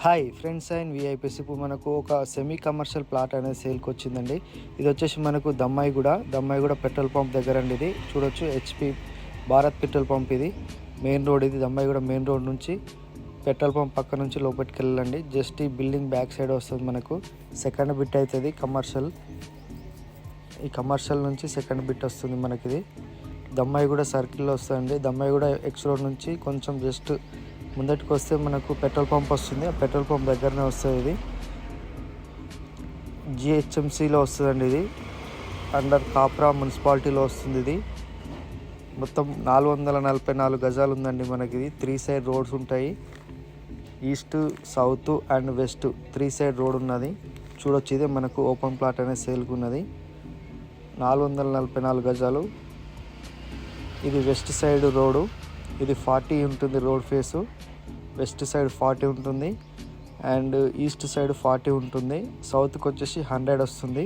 Hi friends and VIPs ఇప్పుడు మనకు ఒక సెమీ కమర్షియల్ ప్లాట్ అనేది సేల్కి వచ్చిందండి. ఇది వచ్చేసి మనకు దమ్మాయిగూడ దమ్మాయిగూడ పెట్రోల్ పంప్ దగ్గర అండి ఇది. చూడొచ్చు హెచ్పి భారత్ పెట్రోల్ పంప్ ఇది. మెయిన్ రోడ్ ఇది దమ్మాయిగూడ మెయిన్ రోడ్ నుంచి పెట్రోల్ పంప్ పక్క నుంచి లోపలికి వెళ్ళండి జస్ట్ ఈ బిల్డింగ్ బ్యాక్ సైడ్ వస్తుంది మనకు. సెకండ్ బిట్ అవుతుంది కమర్షియల్ ఈ కమర్షియల్ నుంచి సెకండ్ బిట్ వస్తుంది మనకి ఇది దమ్మాయిగూడ సర్కిల్లో వస్తుందండి. దమ్మాయిగూడ ఎక్స్ రోడ్ నుంచి కొంచెం జస్ట్ ముందటికి వస్తే మనకు పెట్రోల్ పంప్ వస్తుంది. ఆ పెట్రోల్ పంప్ దగ్గరనే వస్తుంది ఇది. జిహెచ్ఎంసీలో వస్తుందండి ఇది. అండర్ కాప్రా మున్సిపాలిటీలో వస్తుంది ఇది. మొత్తం నాలుగు వందల నలభై నాలుగు గజాలు ఉందండి మనకి ఇది. త్రీ సైడ్ రోడ్స్ ఉంటాయి. East south and west three side road ఉన్నది. చూడొచ్చు ఇదే మనకు ఓపెన్ ప్లాట్ అనేది సేల్కి ఉన్నది. నాలుగు వందల నలభై నాలుగు గజాలు. ఇది వెస్ట్ సైడ్ రోడ్డు. ఇది ఫార్టీ ఉంటుంది road face. West side forty ఉంటుంది. అండ్ ఈస్ట్ సైడ్ ఫార్టీ ఉంటుంది. సౌత్కి వచ్చేసి హండ్రెడ్ వస్తుంది.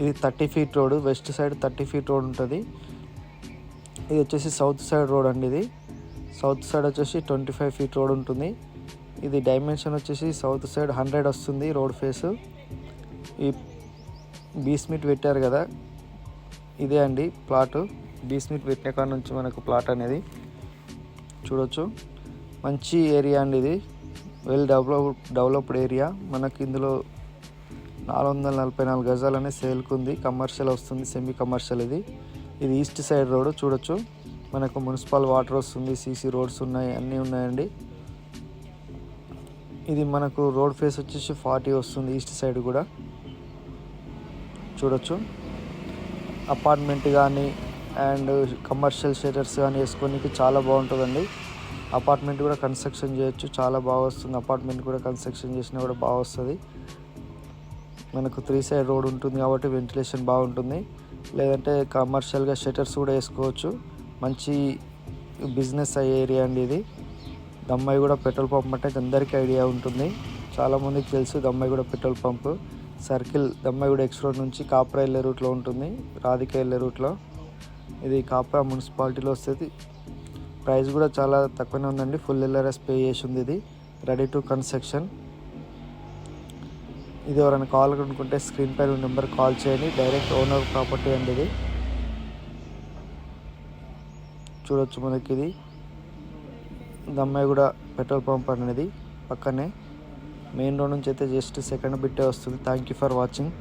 ఇది thirty feet road. West side thirty feet road ఉంటుంది. ఇది వచ్చేసి సౌత్ సైడ్ రోడ్ అండి ఇది. సౌత్ సైడ్ వచ్చేసి ట్వంటీ ఫైవ్ ఫీట్ రోడ్ ఉంటుంది. ఇది డైమెన్షన్ వచ్చేసి సౌత్ సైడ్ హండ్రెడ్ వస్తుంది రోడ్ ఫేసు. ఈ బీస్మిట్ పెట్టారు కదా. ఇదే అండి ప్లాట్. బీస్మిట్ పెట్టిన కాడ నుంచి మనకు ప్లాట్ అనేది. చూడొచ్చు. మంచి ఏరియా అండి ఇది. వెల్ డెవలప్ డెవలప్డ్ ఏరియా మనకి ఇందులో నాలుగు వందల నలభై నాలుగు గజాలు అనేది సేల్కి ఉంది. కమర్షియల్ వస్తుంది సెమీ కమర్షియల్ ఇది. ఇది ఈస్ట్ సైడ్ రోడ్ చూడొచ్చు. మనకు మున్సిపల్ వాటర్ వస్తుంది సీసీ రోడ్స్ ఉన్నాయి అన్నీ ఉన్నాయండి. ఇది మనకు రోడ్ ఫేస్ వచ్చేసి ఫార్టీ వస్తుంది ఈస్ట్ సైడ్ కూడా. చూడొచ్చు. అపార్ట్మెంట్ కానీ అండ్ కమర్షియల్ షెటర్స్ కానీ వేసుకోనికి చాలా బాగుంటుందండి. అపార్ట్మెంట్ కూడా కన్స్ట్రక్షన్ చేయొచ్చు చాలా బాగా వస్తుంది. అపార్ట్మెంట్ కూడా కన్స్ట్రక్షన్ చేసినా కూడా బాగా వస్తుంది. మనకు త్రీ సైడ్ రోడ్ ఉంటుంది కాబట్టి వెంటిలేషన్ బాగుంటుంది. లేదంటే కమర్షియల్గా షటర్స్ కూడా వేసుకోవచ్చు. మంచి బిజినెస్ అయ్యే ఏరియా అండి ఇది. దమ్మాయి కూడా పెట్రోల్ పంప్ అంటే అందరికీ ఐడియా ఉంటుంది. చాలామందికి తెలుసు దమ్మాయి కూడా పెట్రోల్ పంప్. సర్కిల్ దమ్మాయి కూడా ఎక్స్ రోడ్ నుంచి కాపరా వెళ్ళే రూట్లో ఉంటుంది. రాధిక వెళ్ళే రూట్లో. ఇది కాప్రా మున్సిపాలిటీలో వస్తుంది. ప్రైస్ కూడా చాలా తక్కువనే ఉందండి. ఫుల్ ఎల్ఆర్ఎస్ పే చేసి ఉంది ఇది. రెడీ టు కన్స్ట్రక్షన్ ఇది ఎవరైనా కాల్ అనుకుంటే స్క్రీన్ పైన నెంబర్ కాల్ చేయండి. డైరెక్ట్ ఓనర్ ప్రాపర్టీ అండి ఇది. చూడొచ్చు మనకి ఇది. దమ్మాయి కూడా పెట్రోల్ పంప్ అనేది పక్కనే. మెయిన్ రోడ్ నుంచి అయితే జస్ట్ సెకండ్ బిట్టే వస్తుంది. Thank you for watching